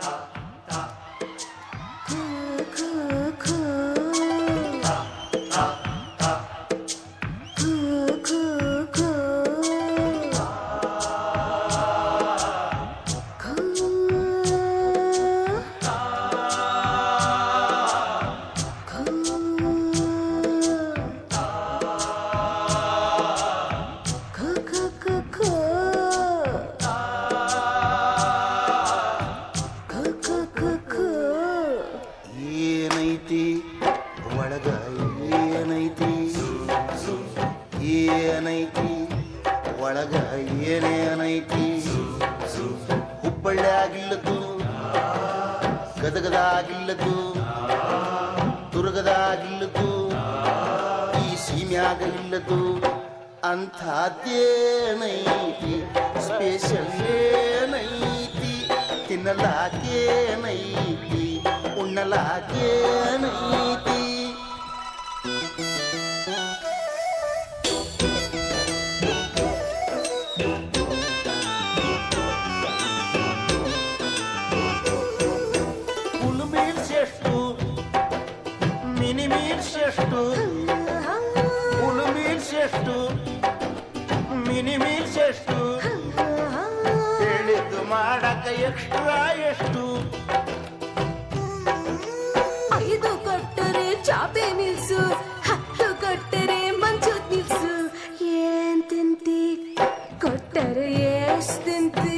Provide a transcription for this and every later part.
감사합니다. ಏನೈತಿ ಒಳಗ ಏನೇನೈತಿ ಹುಬ್ಬಳ್ಳಿ ಆಗಿಲ್ಲದು ಗದಗದಾಗಿಲ್ಲದು ದುರ್ಗದಾಗಿಲ್ಲದು ಈ ಸೀಮ್ಯಾಗ ಇಲ್ಲದು ಅಂಥದ್ದೇನೈತಿ ಸ್ಪೆಷಲ್ ಏನೈತಿ ತಿನ್ನಲಾಕೇನೈತಿ ಉಣ್ಣಲಾಕೇನೈತಿ ಮಿನಿ ಮೀರ್ಸೆಷ್ಟು ಹೇಳಿದ್ದು ಮಾಡಕ ಎಕ್ಸ್ಟ್ರಾ ಎಷ್ಟು ಐದು ಕೊಟ್ಟರೆ ಚಾಪೆ ನಿಲ್ಸು ಹತ್ತು ಕೊಟ್ಟರೆ ಮಂಚು ನಿಲ್ಸು ಏನ್ ತಿಂತಿ ಕೊಟ್ಟರೆ ಎಷ್ಟ್ ತಿಂತಿ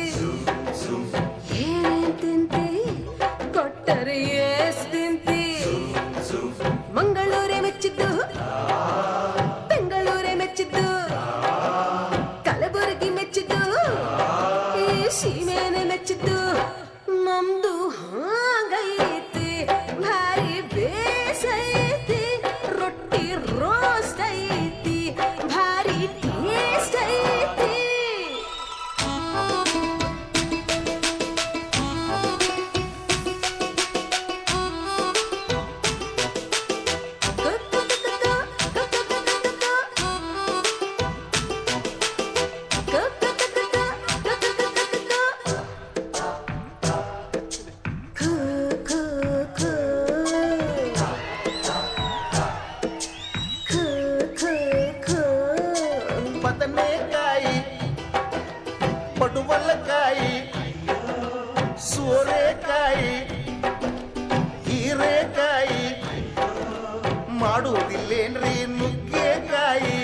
ಮಾಡುವುದಿಲ್ಲೇನ್ರಿ ನುಗ್ಗೆಕಾಯಿ?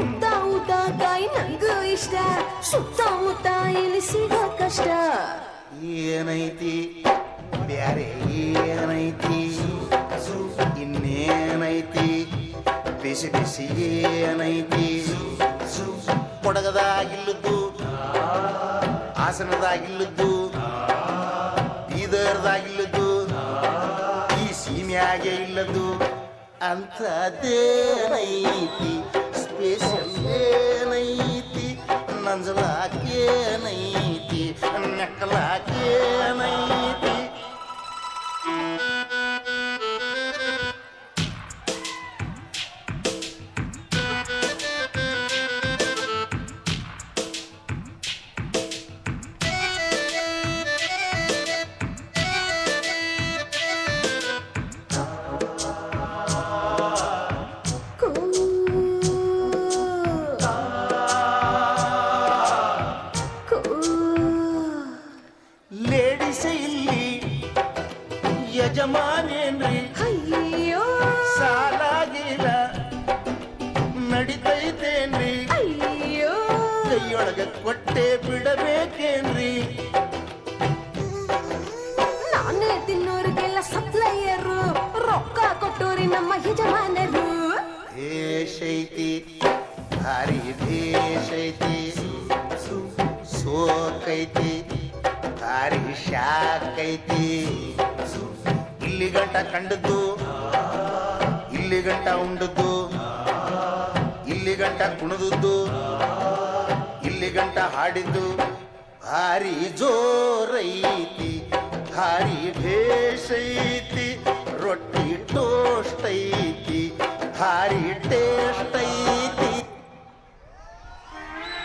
ಉದ್ದ ಊಟ ಕಾಯಿ ನಂಗೂ ಇಷ್ಟ ಸುತ್ತಮುತ್ತ ಇಲ್ಲಿ ಸಿಗೋ ಕಷ್ಟ. ಏನೈತಿ? ಬ್ಯಾರೆ ಏನೈತಿ? ಇನ್ನೇನೈತಿ? ಬಿಸಿ ಬಿಸಿ ಏನೈತಿ? ಕೊಡಗದಾಗಿಲ್ಲದ್ದು ಹಾಸನದಾಗಿಲ್ಲದ್ದು ಬೀದರ್ದಾಗಿಲ್ಲದ್ದು ಈ ಸೀಮ್ಯಾಗೆ ಇಲ್ಲದ್ದು ಇಲ್ಲಿ ಯಜಮಾನೇನ್ರಿ? ಅಯ್ಯೋ ಸಾಲಾಗಿಲ್ಲ. ನಡಿತೈತೇನ್ರಿ? ಅಯ್ಯೋ ಕೈಯೊಳಗ ಕೊಟ್ಟೆ ಬಿಡಬೇಕೇನ್ರಿ? ನಾನೇ ತಿನ್ನೋರಿಗೆಲ್ಲ ಸಪ್ಲೈಯರು ರೊಕ್ಕ ಕೊಟ್ಟೋರಿ ನಮ್ಮ ಯಜಮಾನರು. ದೇಶೈತಿ ಭಾರಿ ದೇಶೈತಿ ಸೋಕೈತಿ. ಭಾರಿ ಶಾಕೈತಿ ಇಲ್ಲಿ ಗಂಟ ಕಂಡದ್ದು ಇಲ್ಲಿ ಗಂಟ ಉಂಡದ್ದು ಇಲ್ಲಿ ಗಂಟ ಕುಣದದ್ದು ಇಲ್ಲಿ ಗಂಟ ಹಾಡಿದ್ದು. ಭಾರಿ ಜೋರೈತಿ, ಭಾರಿ ಭೇಷೈತಿ